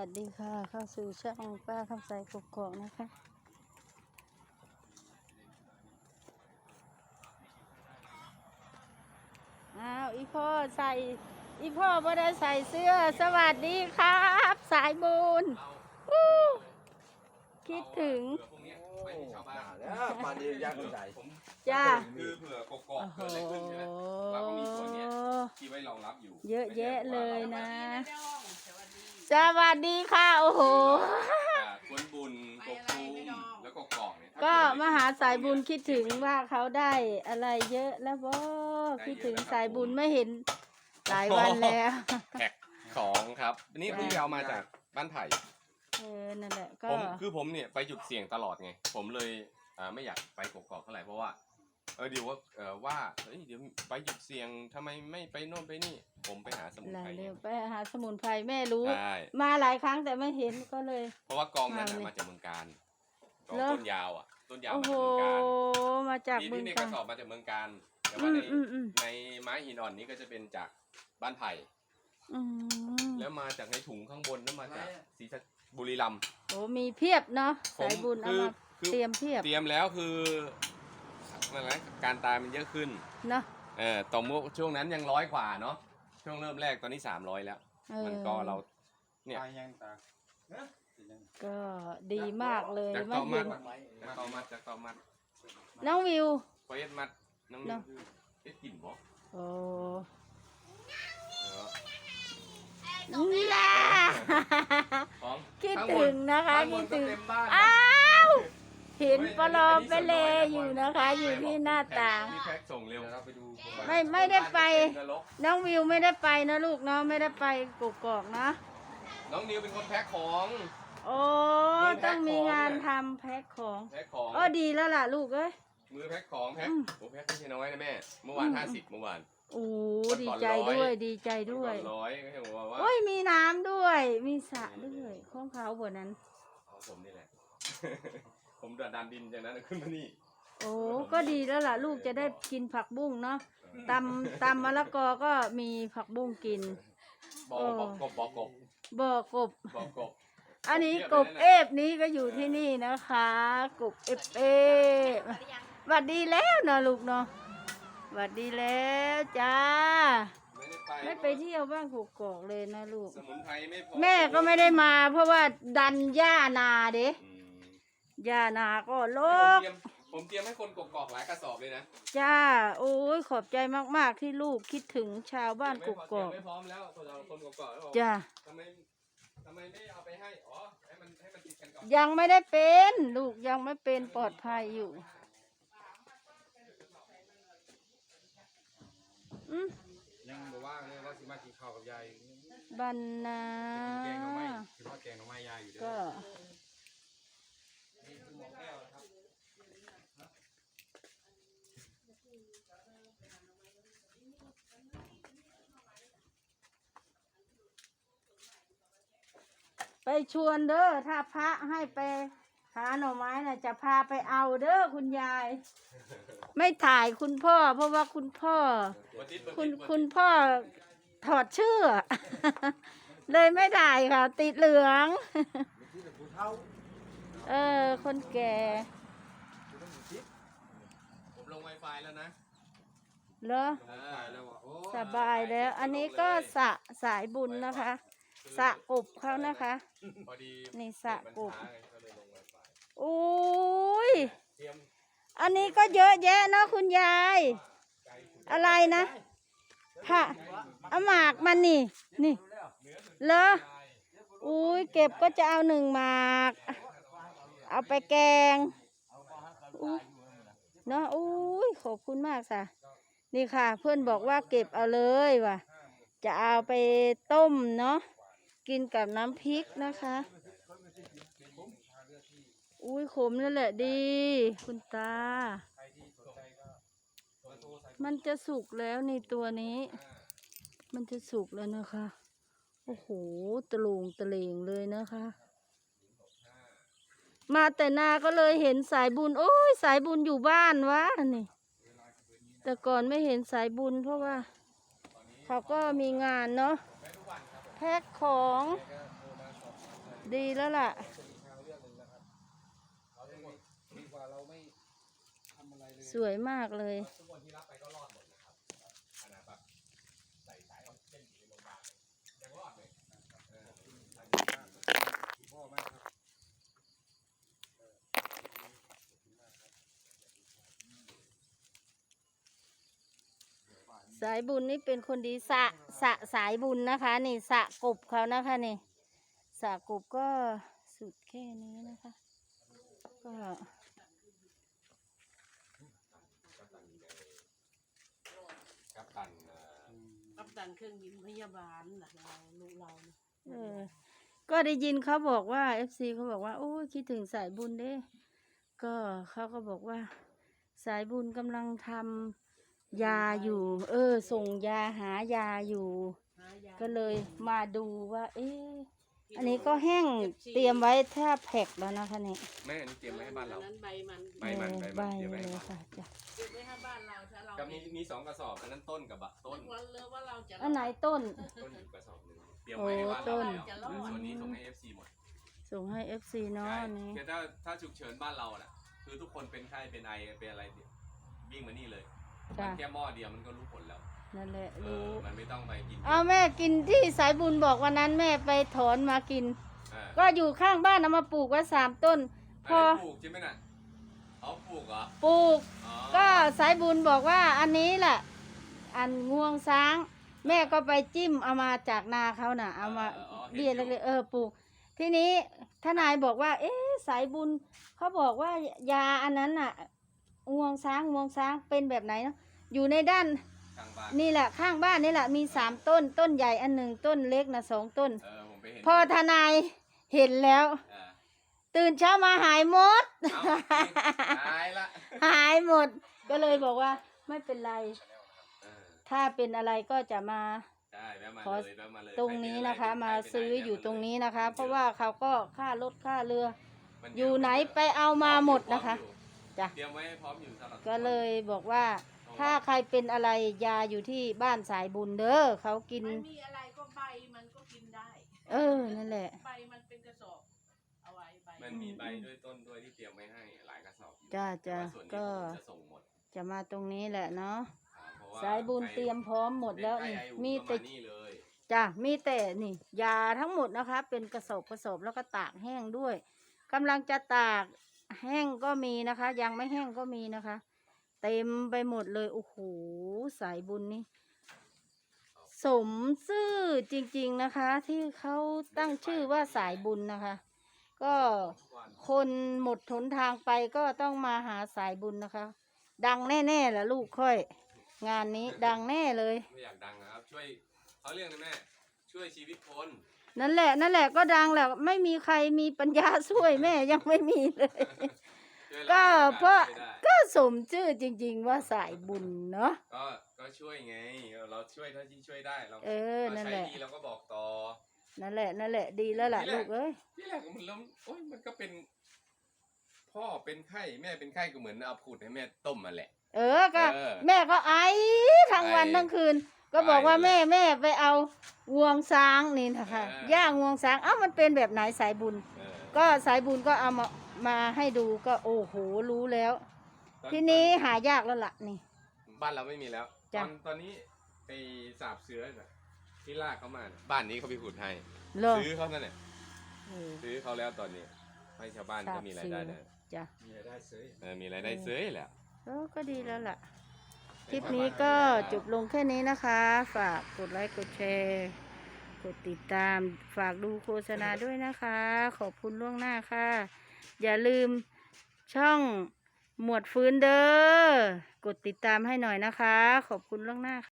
วัสดีค่ะ เข้าสู่ช่องป้าคำใสกกอกนะคะ อ้าว อีพ่อใส่ อีพ่อไม่ได้ใส่เสื้อ สวัสดีครับ สายบุญอู้คิดถึงเผื่อพวกเนี้ยไปให้ชาวบ้านแล้วปลาดียากใจผมจ้า คือเผื่อกกอกโอ้โห เกิดอะไรขึ้นใช่ไหมเราก็มีส่วนเนี้ยที่ไว้รองรับอยู่เยอะแยะเลยนะสวัสดี สวัสดีค่ะ โอ้โหอ่าควนบุญกกตูมแล้วก็กอกเนี่ยก็มาหาสายบุญคิดถึงว่าเขาได้อะไรเยอะแล้วบ่คิดถึงสายบุญไม่เห็นหลายวันแล้วแท็กของครับอันนี่เพิ่งไปเอามาจากบ้านไผ่เออ นั่นแหละก็ ผมคือผมเนี่ยไปจุดเสี่ยงตลอดไง ผมเลยอ่าไม่อยากไปกกอกเท่าไหร่เพราะว่าเออเดี๋ยวว่าเออว่าเฮ้ยเดี๋ยวไปจุดเสี่ยงทำไมไม่ไปโน่นไปนี่ ผมไปหาสมุนหลาไพรยไงเร็วไปหาสมุนไพรแม่รู้ ใช่มาหลายครั้งแต่ไม่เห็นก็เลย เพราะว่ากองนั้นน่ะมาเลยมาจากเมืองการกองเหรอ ต้นยาวอะ ต้นยาวโอ้มาโหจากเมืองการมาจากที่บึงที่ในกการระสอบมาจากเมืองการแต่อืว่าในมอืมอืมในไม้หินอ่อนนี้ก็จะเป็นจากบ้านไผ่อืมแล้วมาจากในถุงข้างบนแล้วมาจากศรีสะบุรีรัมย์โอ้มีเพียบเนาะผมสายบุญเอาคือมาคือเตรียมเพียบ เตรียมแล้วคือ อะไรนะการตายมันเยอะขึ้นเนาะเออต่อเมื่อช่วงนั้นยังร้อยกว่าเนาะช่วงเริ่มแรกตอนนี้สามร้อยแล้ว เออมันก็เรา เนี่ย ตายยังตาก็ดีมากเลยจากไม่ต่อมัเห็ดนจากต่อมัดจากต่อมัดน้องวิว พอเอ็ดมัดน้องเนาะเอ็ดกลิ่นบ่โอ้เออนี่ล่ะของคิดข้างบถึงนะคะข้างบคินดก็ถึง เต็มบ้านอ้าวเห็นปลอมไปเลอยู่นะคะ อยู่ที่หน้าต่างนี่แพ็คส่งเร็วเดี๋ยวเราไปดูไม่ไม่ได้ไป นรกน้องวิวไม่ได้ไปนะลูกเนาะไม่ได้ไปกกอกนะน้องนิวเป็นคนแพ็คของ โอ้มีแพ็คต้องมีของงานเนี่ยทำแพ็คของแพ็คของก็ดีแล้วล่ะลูกเอ้ย มือแพ็คของแพ็คอืมโอ้แพ็คไม่ใช่น้อยนะแม่ เมื่อวานอืม ห้าสิบเมื่อวาน โอ้วันดีก่อนใจร้อยด้วยดีใจด้วยเมื่อก่อนร้อยก็เห็นบอกว่าโอ้ยมีน้ำด้วย มีสระด้วยของเขาบนนั้นเอาผมนี่แหละ ผมดันดันดินจากนั้นขึ้นมานี่ โอ้ก็ดีแล้วล่ะ ลูกจะได้กินผักบุ้งเนาะตำตำมะละกอก็มีผักบุ้งกิน บอกเออบอกกบบอกกบบอกกบ บอกกบ อันนี้กบเอฟนี้ก็อยู่ที่นี่นะคะ กบเอฟเอฟหวัดดีแล้วนะลูกเนาะหวัดดีแล้วจ้า ไม่ได้ไปไม่ไปเที่ยวบ้านกกอกเลยนะลูก สมุนไพรไม่พอแม่ก็ไม่ได้มา เพราะว่าดันย่านาเด้อืม ย่านาก็โลผมก เตรียมผมเตรียมให้คนกกอกหลายกระสอบเลยนะจ้า โอ้ยขอบใจมาก ๆ ที่ลูกคิดถึงชาวบ้านกกอกเตรียมไม่พร้อมแล้วคนเราคนกกอกแล้วบอกจ้าทำไมทำไมไม่เอาไปให้ อ๋อ ให้มันให้มันติดกันก่อนยังไม่ได้เป็น ลูกยังไม่เป็นปลอดภัยอยู่อืมยังบอกว่าเลยว่าสิมากินข้าวกับยายบันนา กินแกงหน่อไม้คือทอดแกงหน่อไม้ยายอยู่เด้อ ก็ ไปชวนเด้อถ้าพระให้ไปหาหน่อไม้น่ะจะพาไปเอาเด้อคุณยาย ไม่ถ่ายคุณพ่อ เพราะว่าคุณพ่อวันที่เปิดคุณปิดคุณพ่อถอดเชื่อ เลยไม่ถ่ายค่ะ ติดเหลืองที่แต่ผู้เฒ่าเออ คนแก่ผมลง Wi-Fi แล้วนะเหรอเออตายแล้วอะโอ้สบายแล้ว อันนี้ก็สระสายบุญนะคะ สระกบเขานะคะ พอดีนี่สระมันกบช้าไงก็เลยลง Wi-Fi อุ้ย เตรียมอันนี้ก็เยอะแยะเนาะคุณยาย อะไรนะผ้าเอาหมากมันนี่ นี่เหรออุ้ยเก็บก็จะเอาหนึ่งหมาก เอาไปแกงอุ้ยเนาะอุ้ยขอบคุณมากค่ะนี่ค่ะ เพื่อนบอกว่าเก็บเอาเลยว่ะ จะเอาไปต้มเนาะ กินกับน้ำพริกนะคะ อุ้ยขมนั่นแหละดี คุณตา มันจะสุกแล้วในตัวนี้ มันจะสุกแล้วนะคะ โอ้โหตะลุงตะเลงเลยนะคะ มาแต่นาก็เลยเห็นสายบุญ โอ้ยสายบุญอยู่บ้านวะนี่ แต่ก่อนไม่เห็นสายบุญเพราะว่า เขาก็มีงานเนาะ แพ็คของดีแล้วล่ะดีกว่าเราไม่ทำอะไรเลยสวยมากเลย ทุกคนที่รับไปก็รอดหมดนะครับขนาดแบบใส่สายออกซิเจนอยู่ในโรงพยาบาลเลยยังรอดเลยเออ พ่อมากครับ สายบุญนี่เป็นคนดีสะสะสายบุญนะคะ นี่สะกบเขานะคะนี่สะกบก็สุดแค่นี้นะคะ ก็กัปตันเอ่อกัปตันเครื่องบินพยาบาลน่ะเราลูกเราน่ะเออ ก็ได้ยินเขาบอกว่าเอฟซีเขาบอกว่า โอ้ยคิดถึงสายบุญเด้ ก็เขาก็บอกว่า สายบุญกำลังทำ ยาอยู่ เออ ส่งยาหายาอยู่ หายาก็เลยมาดูว่า เอ๊ะอันนี้ก็แห้งเตรียมไว้แทบแพ็กแล้วนะคะเนี่ยแม่อันนี้เตรียมไว้ให้บ้านเรา อันั้นใบมันใบมันเออใบใบมันเดี๋ยวไว้เลให้ยบ้านค่ะจ้ะเก็บไว้ให้บ้านเราถ้าเราก็มีมีสองกระสอบอันนั้นต้นกับบะต้นนึกวันเลยว่าเราจะ อันไหนต้น ต้นอยู่กระสอบหนึ่งเตรียมไว้ให้บ้านโอ้ต้เรานแล้วส่วนนี้ส่งให้ FC หมดส่งให้เอฟซีเนาะใช่อันนี้ คือถ้าถ้าฉุกเฉินบ้านเราน่ะคือทุกคนเป็นไข้เป็นไอเป็นอะไรเนี่ยวิ่งมานี่เลย จ้ะมันแค่หม้อเดียวมันก็รู้ผลแล้ว นั่นแหละเอรู้ อ มันไม่ต้องไปกินเอาแม่กินที่สายบุญบอกวันนั้นแม่ไปถอนมากินเออก็อยู่ข้างบ้านเอามาปลูกไว้สามต้น พอันอนี้ปลูกใช่ไหมน่ะเอาปลูกเหรอปลูก อ๋อก็สายบุญบอกว่าอันนี้แหละ อันงวงช้าง แม่ก็ไปจิ้มเอามาจากนาเขาน่ะ เอามาเบี้ยเล็กๆเออปลูก ทีนี้ทนายบอกว่า เอ๊ะสายบุญเขาบอกว่ายาอันนั้นน่ะ งวงช้างงวงช้างเป็นแบบไหนเนาะอยู่ในด้านข้างบ้านนี่แหละข้างบ้านนี่แหละมีสามต้นต้นใหญ่อันหนึ่งต้นเล็กนะสองต้น เออผมไปเห็นพอทนายเห็นแล้วเออตื่นเช้ามาหายหมด เอาตายละหายหมด ก็เลยบอกว่าไม่เป็นไร เออถ้าเป็นอะไรก็จะมา ได้แวะมาขอ เลยแวะมาเลยตรงนี้นะคะ ใรเป็มาไรเป็นซื้อไแวะอยู่ตรงนี้ลนะคะ เพราะว่าเขาก็ค่ารถค่าเรือ มัเอยู่ไหนไปเอามาหมดนะคะ จ้ะ เตรียมไว้ให้พร้อมอยู่สำหรับก็เลยบอกว่า ถ้าใครเป็นอะไรยาอยู่ที่บ้านสายบุญเด้อเขากินไม่มีอะไรก็ใบมันก็กินได้เออนั่นแหละ ใบมันเป็นกระสอบ เอาไว้ใบมันมีใบด้วยต้นด้วยที่เตรียมไว้ให้หลายกระสอบอยู่จ้าแต่จ้าว่าส่วนนี้ก็ ผมจะส่งหมดจะมาตรงนี้แหละเนาะอ่เพระว่สายบุญใครเตรียมพร้อมหมดแล้วเป็นนี่ไข้ไออุ่มีก็แต่นี่เลยจ้ะมีแต่นี่ยาทั้งหมดนะคะ เป็นกระสอบกระสอบแล้วก็ตากแห้งด้วยกำลังจะตาก แห้งก็มีนะคะ ยังไม่แห้งก็มีนะคะ เต็มไปหมดเลยโอ้โหสายบุญนี่สมซื่อจริง ๆนะคะ ที่เขาตั้งชื่อว่าสายบุญนะคะ ก็คนหมดหนทางไปก็ต้องมาหาสายบุญนะคะ ดังแน่ๆล่ะลูกค่อย งานนี้ดังแน่เลย ไม่อยากดังนะครับ ช่วยเขาเรียกนะแม่ช่วยชีวิตคน นั่นแหละ นั่นแหละก็ดังแหละไม่มีใครมีปัญญาช่วยแม่ยังไม่มีเลยช่วยก็เราเพราะช่วยได้ก็สมชื่อจริง ๆ ว่าสายบุญเนาะก็ก็ช่วยไง เราช่วยเท่าที่ช่วยได้เราเออเรานั่นใช้แหละดีเราก็บอกต่อ นั่นแหละ นั่นแหละดีแล้วล่ะทีแรลูกกเอ้ยที่แรกมันแล้วโอ้ยมันก็เป็น พ่อเป็นไข้แม่เป็นไข้ก็เหมือนเอาผุดให้แม่ต้มมาแหละ เออก็เออแม่ก็ไอทั้งวันไอทั้งคืน ก็บอกว่าไอแม่แม่ไปเอางวงช้างนี่นะคะเออ ย่างงวงช้างเอ้ามันเป็นแบบไหนสายบุญ เออก็สายบุญก็เอามามาให้ดูก็โอ้โหรู้แล้ว ตอนทีนี้หายากแล้วล่ะนี่ บ้านเราไม่มีแล้ว ตจ้ะ อนตอนนี้ไอ้สาบเสือน่ะที่ลากเขามาน่ะบ้านนี้เขาไปขุดให้เหรอซื้อเขานั่นแหละเออ ซื้อเขาแล้วตอนนี้ให้ชาวบ้านก็มีรายได้สาบเสือนะจ้ะมีรายได้เสยเออมีรายได้ซื้อแหละเออก็ดีแล้วล่ะ คลิปนี้ก็จบลงแค่นี้นะคะ ฝากกดไลค์กดแชร์กดติดตามฝากดูโฆษณาด้วยนะคะ ขอบคุณล่วงหน้าค่ะ อย่าลืมช่องหมวดฟื้นเด้อกดติดตามให้หน่อยนะคะ ขอบคุณล่วงหน้าค่ะ